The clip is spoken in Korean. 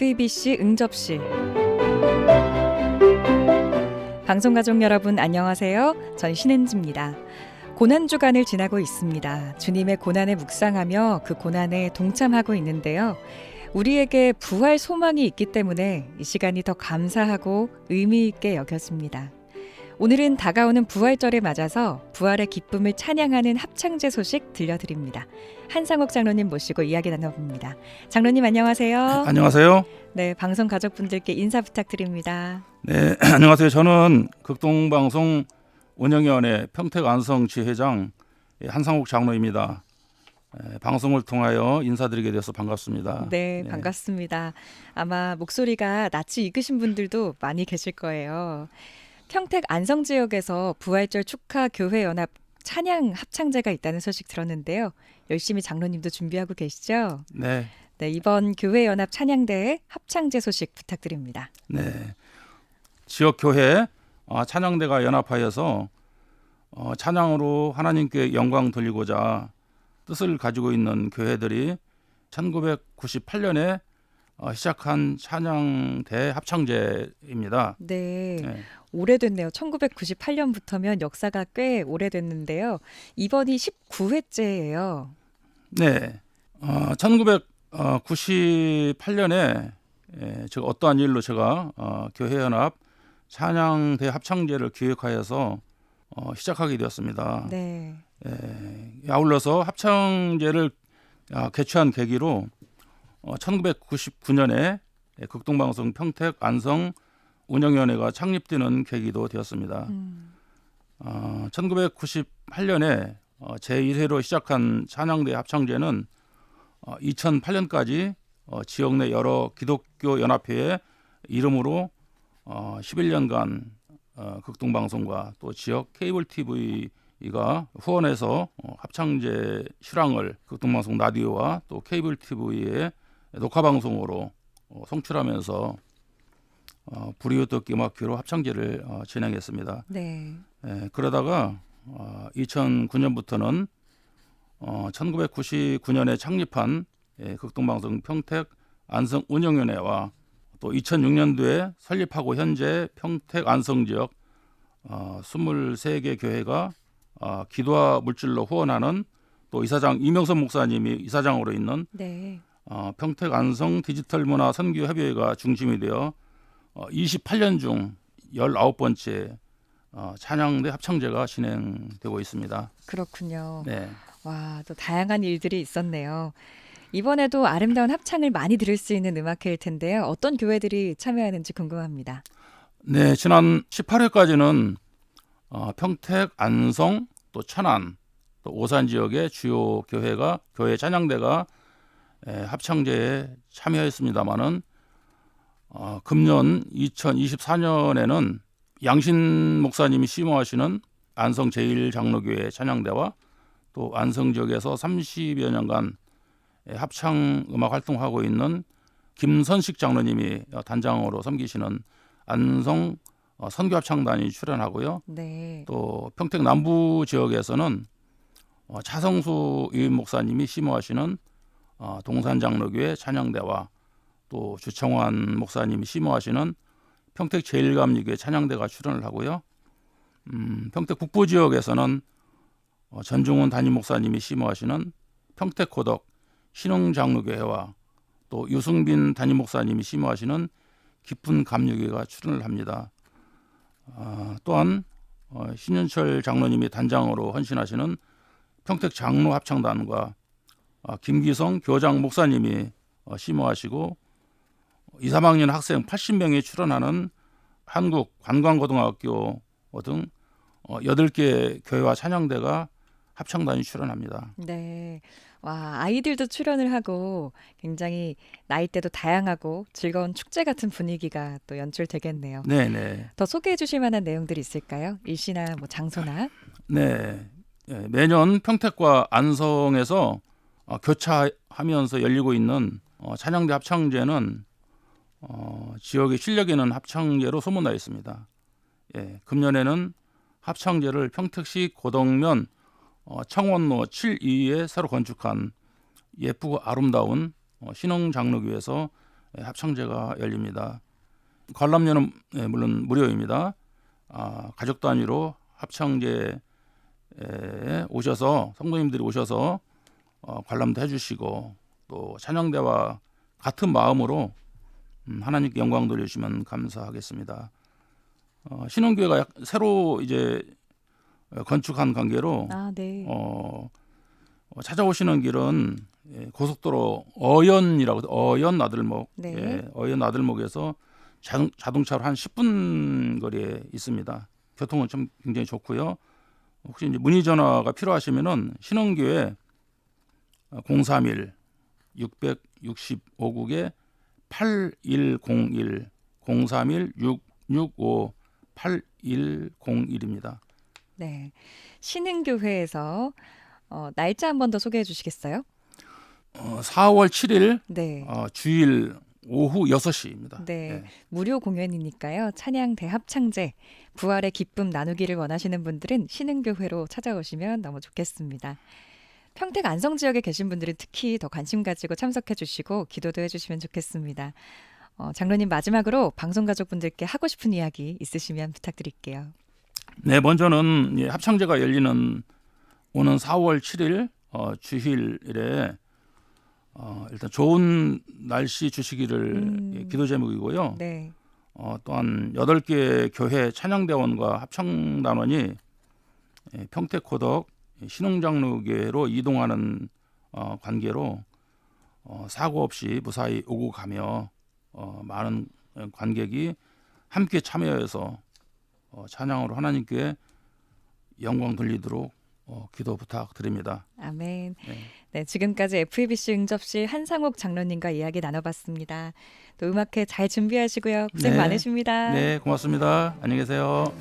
FEBC 응접실 방송가족 여러분 안녕하세요. 전 신은지입니다. 고난 주간을 지나고 있습니다. 주님의 고난에 묵상하며 그 고난에 동참하고 있는데요. 우리에게 부활 소망이 있기 때문에 이 시간이 더 감사하고 의미 있게 여겼습니다. 오늘은 다가오는 부활절에 맞아서 부활의 기쁨을 찬양하는 합창제 소식 들려드립니다. 한상옥 장로님 모시고 이야기 나눠봅니다. 장로님 안녕하세요. 안녕하세요. 네, 방송 가족분들께 인사 부탁드립니다. 네, 안녕하세요. 저는 극동방송 운영위원회 평택 안성 지회장 한상욱 장로입니다. 에, 방송을 통하여 인사드리게 돼서 반갑습니다. 네, 반갑습니다. 아마 목소리가 낯이 익으신 분들도 많이 계실 거예요. 평택 안성 지역에서 부활절 축하 교회 연합 찬양 합창제가 있다는 소식 들었는데요. 열심히 장로님도 준비하고 계시죠? 네, 네, 이번 교회 연합 찬양대회 합창제 소식 부탁드립니다. 네. 지역 교회 어, 찬양대가 연합하여서 어, 찬양으로 하나님께 영광 돌리고자 뜻을 가지고 있는 교회들이 1998년에 어, 시작한 찬양대 합창제입니다. 네, 네. 오래됐네요. 1998년부터면 역사가 꽤 오래됐는데요. 이번이 19회째예요. 네. 어, 1998년에 예, 제가 어떠한 일로 제가 어, 교회연합 찬양대 합창제를 기획하여서 어, 시작하게 되었습니다. 네. 예, 아울러서 합창제를 아, 개최한 계기로 어, 1999년에 극동방송 평택 안성 운영위원회가 창립되는 계기도 되었습니다. 음, 어, 1998년에 어, 제1회로 시작한 찬양대 합창제는 어, 2008년까지 어, 지역 내 여러 기독교 연합회의 이름으로 어, 11년간 어, 극동방송과 또 지역 케이블 TV가 후원해서 어, 합창제 실황을 극동방송 라디오와 또 케이블 TV의 녹화 방송으로 어, 송출하면서 어, 불이웃 듣기 막기로 합창제를 어, 진행했습니다. 네. 예, 그러다가 어, 2009년부터는 어, 1999년에 창립한 예, 극동방송 평택 안성 운영위원회와 또 2006년도에 설립하고 현재 평택 안성 지역 어, 23개 교회가 어, 기도와 물질로 후원하는 또 이사장 이명선 목사님이 이사장으로 있는 네. 어, 평택 안성 디지털 문화 선교 협의회가 중심이 되어 어, 28년 중 19번째 어, 찬양대 합창제가 진행되고 있습니다. 그렇군요. 네. 와, 또 다양한 일들이 있었네요. 이번에도 아름다운 합창을 많이 들을 수 있는 음악회일 텐데요. 어떤 교회들이 참여하는지 궁금합니다. 네, 지난 18회까지는 어, 평택, 안성, 또 천안, 또 오산 지역의 주요 교회가 교회 찬양대가 에, 합창제에 참여했습니다마는 어, 금년 2024년에는 양신 목사님이 심호하시는 안성 제일장로교회 찬양대와 또 안성 지역에서 30여 년간 에, 합창 음악 활동하고 있는 김선식 장로님이 어, 단장으로 섬기시는 안성 어, 선교 합창단이 출연하고요. 네. 또 평택 남부 지역에서는 어, 차성수 유임 목사님이 심호하시는 어, 동산장로교회 찬양대와 또 주청환 목사님이 심호하시는 평택 제일감리교회 찬양대가 출연을 하고요. 음, 평택 북부 지역에서는 어, 전중훈 담임 목사님이 심호하시는 평택 고덕 신흥장로교회와 또 유승빈 담임 목사님이 심호하시는 깊은 감리교회가 출연을 합니다. 아, 또한 어, 신윤철 장로님이 단장으로 헌신하시는 평택 장로 합창단과 아, 김기성 교장 목사님이 어, 심호하시고 2, 3학년 학생 80명이 출연하는 한국 관광고등학교 등 어, 8개 교회와 찬양대가 합창단이 출연합니다. 네. 와, 아이들도 출연을 하고 굉장히 나이대도 다양하고 즐거운 축제 같은 분위기가 또 연출되겠네요. 네, 네. 더 소개해 주실 만한 내용들이 있을까요? 일시나 뭐 장소나? 네. 예, 매년 평택과 안성에서 어, 교차하면서 열리고 있는 어, 찬양대 합창제는 어, 지역의 실력 있는 합창제로 소문나 있습니다. 예, 금년에는 합창제를 평택시 고덕면 어, 청원로 7 2에 새로 건축한 예쁘고 아름다운 어, 신흥장로교에서 예, 합창제가 열립니다. 관람료는 예, 물론 무료입니다. 아, 가족 단위로 합창제에 오셔서 성도님들이 오셔서 어, 관람도 해주시고 또 찬양대와 같은 마음으로 음, 하나님께 영광 돌려주시면 감사하겠습니다. 어, 신흥교회가 약- 새로 이제 어, 건축한 관계로 아, 네. 어, 어, 찾아오시는 길은 예, 고속도로 어연이라고 어연 나들목 네. 예, 어연 나들목에서 자동, 자동차로 한 10분 거리에 있습니다. 교통은 좀 굉장히 좋고요. 혹시 이제 문의 전화가 필요하시면은 신흥교회 031 665국에 8101 031 665 8101입니다. 네. 신흥교회에서 어, 날짜 한 번 더 소개해 주시겠어요? 어, 4월 7일 네. 어, 주일 오후 6시입니다. 네. 무료 공연이니까요. 찬양 대합창제 부활의 기쁨 나누기를 원하시는 분들은 신흥교회로 찾아오시면 너무 좋겠습니다. 평택 안성 지역에 계신 분들은 특히 더 관심 가지고 참석해 주시고 기도도 해 주시면 좋겠습니다. 어, 장로님 마지막으로 방송 가족분들께 하고 싶은 이야기 있으시면 부탁드릴게요. 네, 먼저는 예, 합창제가 열리는 오는 4월 7일 어, 주일에 어, 일단 좋은 날씨 주시기를 음. 예, 기도 제목이고요. 네. 어, 또한 8개 교회 찬양대원과 합창단원이 예, 평택 고덕 신흥장로교회로 이동하는 어, 관계로 어, 사고 없이 무사히 오고 가며 어, 많은 관객이 함께 참여해서 어, 찬양으로 하나님께 영광 돌리도록 어, 기도 부탁드립니다. 아멘. 네. 네, 지금까지 FEBC 응접실 한상욱 장로님과 이야기 나눠봤습니다. 또 음악회 잘 준비하시고요. 고생 네. 많으십니다. 네, 고맙습니다. 안녕히 계세요.